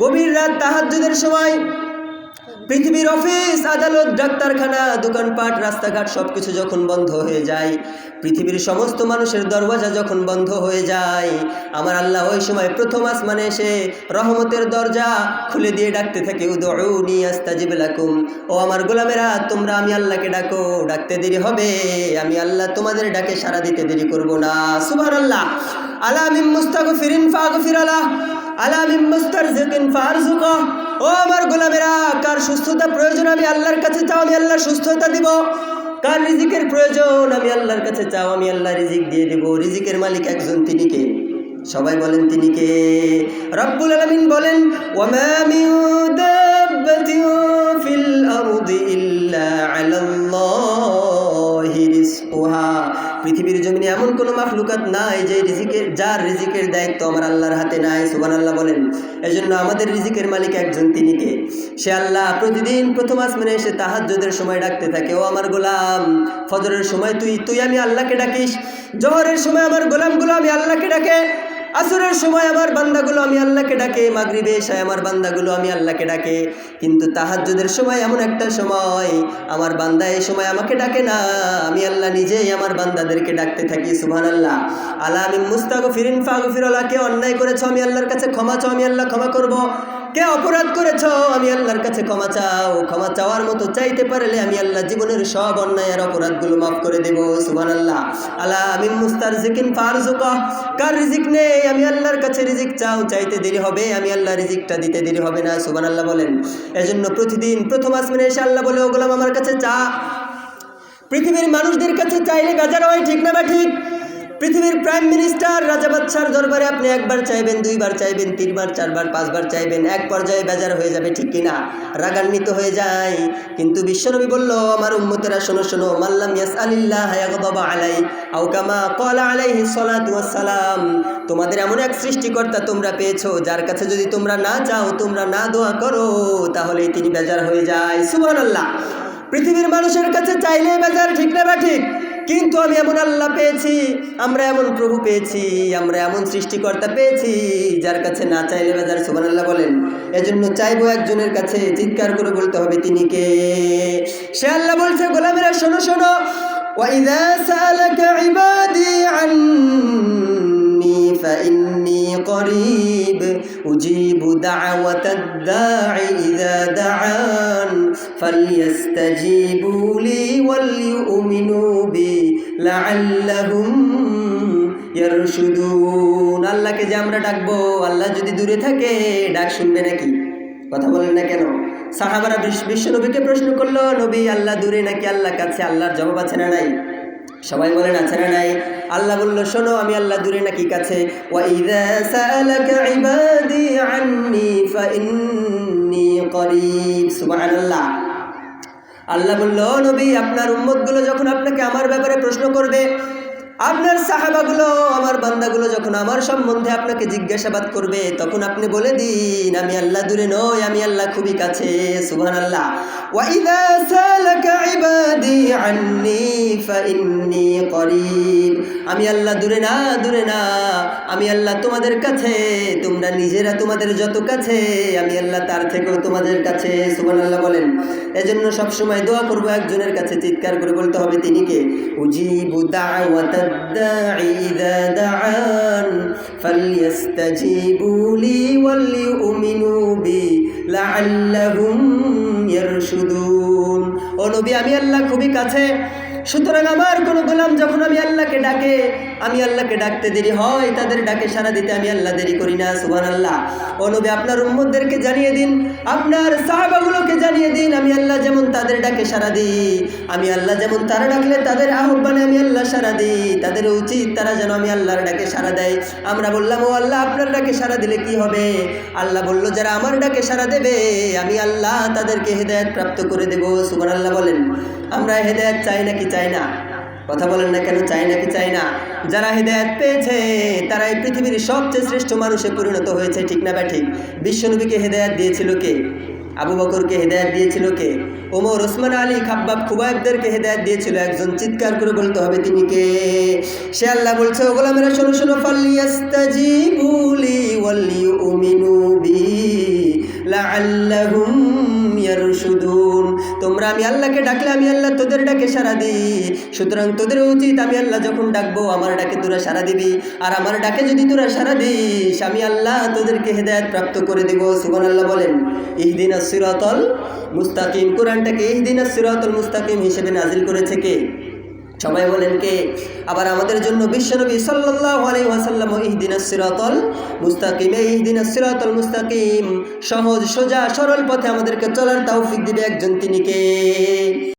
গভীর রাত তাহাজ্জুদের সময় পৃথিবীর অফিস, আদালত, ডাক্তারখানা, দোকানপাট, রাস্তাঘাট সব কিছু যখন বন্ধ হয়ে যায়, পৃথিবীর সমস্ত মানুষের দরওয়াজা যখন বন্ধ হয়ে যায়, আমার আল্লাহ ওই সময় প্রথম আসমানে এসে রহমতের দরজা খুলে দিয়ে ডাকতে থাকে, উদউনি আস্তাজিব লাকুম। ও আমার গোলামেরা, তোমরা আমি আল্লাহকে ডাকো, ডাকতে দেরি হবে, আমি আল্লাহ তোমাদের ডাকে সারা দিতে দেরি করব না। সুবহানাল্লাহ। আলা মিন মুস্তাগফিরিন ফাগফির আলাহ আলা মিন মুস্তারজিকিন ফারজুকা ও আমার গোলামেরা, কার সুস্থতা প্রয়োজন আমি আল্লাহর কাছে চাও, আমি আল্লাহর সুস্থতা দিব। কার রিজিকের প্রয়োজন আমি আল্লাহর কাছে চাও, আমি আল্লাহ রিজিক দিয়ে দেব। রিজিকের মালিক একজন তিনি কে? সবাই বলেন তিনি কে? রব্বুল আলামিন বলেন, ওয়ামা মিন দাব্বাতিন ফিল আরদি ইল্লা আলাল্লাহি। পৃথিবীর জমিনে এমন কোনো মাফলুকাত নাই যে রিজিকের, যার রিজিকের দায়িত্ব আমার আল্লাহর হাতে নাই সুবান আল্লাহ বলেন। এই জন্য আমাদের রিজিকের মালিক একজন তিনিকে সে আল্লাহ প্রতিদিন প্রথম আসমানে এসে তাহাজ্যদের সময় ডাকতে থাকে, ও আমার গোলাম, ফজরের সময় তুই তুই আমি আল্লাহকে ডাকিস, জহরের সময় আমার গোলামগুলো আমি আল্লাহকে ডাকে। আসরের সময় আমার বান্দাগুলো আমি আল্লাহকে ডাকে, মাগরিবে এসায় আমার বান্দাগুলো আমি আল্লাহকে ডাকে। কিন্তু তাহাজ্জুদের সময় এমন একটা সময়, আমার বান্দা এই সময় আমাকে ডাকে না, আমি আল্লাহ নিজেই আমার বান্দাদেরকে ডাকতে থাকি সুবহান আল্লাহ আল্লাহ আমি মুস্তাক ফিরিন ফাগ ফিরলা অন্যায় করেছ, আমি আল্লাহর কাছে ক্ষমা চাও, আমি আল্লাহ ক্ষমা করব। কে অপরাধ করেছ, আমি আল্লাহর কাছে ক্ষমা চাও। ক্ষমা চাওয়ার মতো চাইতে পারলে আমি আল্লাহ জীবনের সব অন্যায়ের অপরাধগুলো মাফ করে দেব সুবহান আল্লাহ আল্লাহ আমি মুস্তার জিকিন ফারজুকা কার রিজিক নেই? আমি আল্লাহর কাছে রিজিক চাও, চাইতে দেরি হবে, আমি আল্লাহ রিজিকটা দিতে দেরি হবে না সুবহান আল্লাহ বলেন। এজন্য প্রতিদিন প্রথম আসমানে এসে আল্লাহ বলে ওগুলাম আমার কাছে চা। পৃথিবীর মানুষদের কাছে চাইলে বেজার হয়, ঠিক না বা ঠিক? পৃথিবীর প্রাইম মিনিস্টার রাজা বাদশার দরবারে আপনি একবার চাইবেন, দুইবার চাইবেন, তিনবার, চারবার, পাঁচবার চাইবেন, এক পর্যায়ে বেজার হয়ে যাবে, ঠিক কিনা? রাগান্বিত হয়ে যায়। কিন্তু বিশ্বনবী বলল, আমার উম্মতেরা, শোনো শোনো মাল্লাম ইয়াস আলিল্লাহ বাবা আলাই আউকামা কলা আলাইহি সালাম তোমাদের এমন এক সৃষ্টিকর্তা তোমরা পেয়েছ, যার কাছে যদি তোমরা না চাও, তোমরা না দোয়া করো তাহলে তিনি বেজার হয়ে যায়। সুবহানাল্লাহ। পৃথিবীর মানুষের কাছে চাইলে বেজার ঠিক না বা ঠিক? কিন্তু আমি এমন আল্লাহ পেয়েছি আমরা এমন প্রভু পেয়েছি আমরা এমন সৃষ্টিকর্তা পেয়েছি যার কাছে না চাইলে বেজার সুবান আল্লাহ বলেন এজন্য চাইবো একজনের কাছে চিৎকার করে বলতে হবে তিনি কে সে আল্লাহ বলছে গোলামেরা শোনো শোনো وإذا سألك عبادي عني فإني قريب أجيب دعوة الداع إذا دعان فليستجيبوا لي وليؤمنوا بي لعلهم يرشدون আল্লাহকে যে আমরা ডাকবো আল্লাহ যদি দূরে থাকে ডাক শুনবে নাকি কথা বলেন না কেন সাহাবারা বিশ্ব বিশ্ব নবীকে প্রশ্ন করলো নবী আল্লাহ দূরে নাকি আল্লাহ কাছে আল্লাহর জবাব আছে না নাই সবাই বলেন আছে না নাই আল্লাহ বলল শোনো আমি আল্লাহ দূরে নাকি কাছে ওয়াইদা সালাকা ইবাদি আন্নি ফাইন্নি করিব সুবহানাল্লাহ আল্লাহ বলল নবী আপনার উম্মতগুলো যখন আপনাকে আমার ব্যাপারে প্রশ্ন করবে আপনার সাহাবাগুলো, আমার বান্দাগুলো যখন আমার সম্বন্ধে আপনাকে জিজ্ঞাসাবাদ করবে, তখন আপনি বলে দিন, আমি আল্লাহ দূরে নই, আমি আল্লাহ খুবই কাছে সুহান আল্লাহ আমি আল্লাহ দূরে না দূরে না, আমি আল্লাহ তোমাদের কাছে, তোমরা নিজেরা তোমাদের যত কাছে, আমি আল্লাহ তার থেকেও তোমাদের কাছে সুমান আল্লাহ বলেন। এজন্য সবসময় দোয়া করব একজনের কাছে, চিৎকার করে বলতে হবে তিনি কে? দাঈ إذا دعان فليستجيبوا لي وليؤمنوا بي لعلهم يرشدون ও নবী আমি আল্লাহ খুবই কাছে সুতরাং আমার কোনো গোলাম যখন আমি আল্লাহকে ডাকে আমি আল্লাহকে ডাকতে দেরি হয়, তাদের ডাকে সারা দিতে আমি আল্লাহ দেরি করি না সুবান আল্লাহ ও নবী, আপনার উম্মদদেরকে জানিয়ে দিন, আপনার সাহাবাগুলোকে জানিয়ে দিন, আমি আল্লাহ যেমন তাদের ডাকে সারা দিই, আমি আল্লাহ যেমন তারা ডাকলে তাদের আহ্বানে আমি আল্লাহ সারা দিই, তাদের উচিত তারা যেন আমি আল্লাহর ডাকে সারা দেয়। আমরা বললাম, ও আল্লাহ, আপনার ডাকে সারা দিলে কি হবে? আল্লাহ বলল, যারা আমার ডাকে সারা দেবে, আমি আল্লাহ তাদেরকে হেদায়ত প্রাপ্ত করে দেবো। সুবান আল্লাহ বলেন, আমরা হেদায়ত চাই নাকি চাই না? কথা বলেন না কেন, চাই নাকি চাই না? যারা হৃদায়ত পেয়েছে তারা এই পৃথিবীর সবচেয়ে শ্রেষ্ঠ মানুষে পরিণত হয়েছে, ঠিক না বা ঠিক বিশ্বনবীকে হেদায়ত দিয়েছিল কে? আবু বকরকে হেদায়ত দিয়েছিল কে? ওমর, ওসমান, আলী, খাব্বাব, খুবাইবদেরকে হেদায়ত দিয়েছিল। একজন চিৎকার করে বলতে হবে, তিনি কে? সে আল্লাহ বলছে, ও গোলামেরা, শোনো শোনো ফাল্লিয়াস্তাজিবুলি ওয়াল্লিউমিনু বি লাআল্লাহুম ইয়ারশুদুন। তোমরা আমি আল্লাহকে ডাকলে আমি আল্লাহ তোদের ডাকে সারা দিই। সুতরাং তোদের উচিত আমি আল্লাহ যখন ডাকবো, আমার ডাকে তোরা সারা দিবি। আর আমার ডাকে যদি তোরা সারা দিস, আমি আল্লাহ তোদেরকে হেদায়ত প্রাপ্ত করে দেব। সুবহানাল্লাহ বলেন ইহদিন সিরাতল মুস্তাকিম। কোরআনটাকে ইহদিন সিরাতল মুস্তাকিম হিসেবে নাজিল করেছে কে? সবাই বলেন কে? আবার আমাদের জন্য বিশ্বনবী আলাইহি ওয়াসাল্লাম ইহদিনাস সিরাতাল মুস্তাকিম এই সিরাতল মুস্তাকিম। সহজ, সোজা, সরল পথে আমাদেরকে চলার তৌফিক দিবে একজন তিনি কে?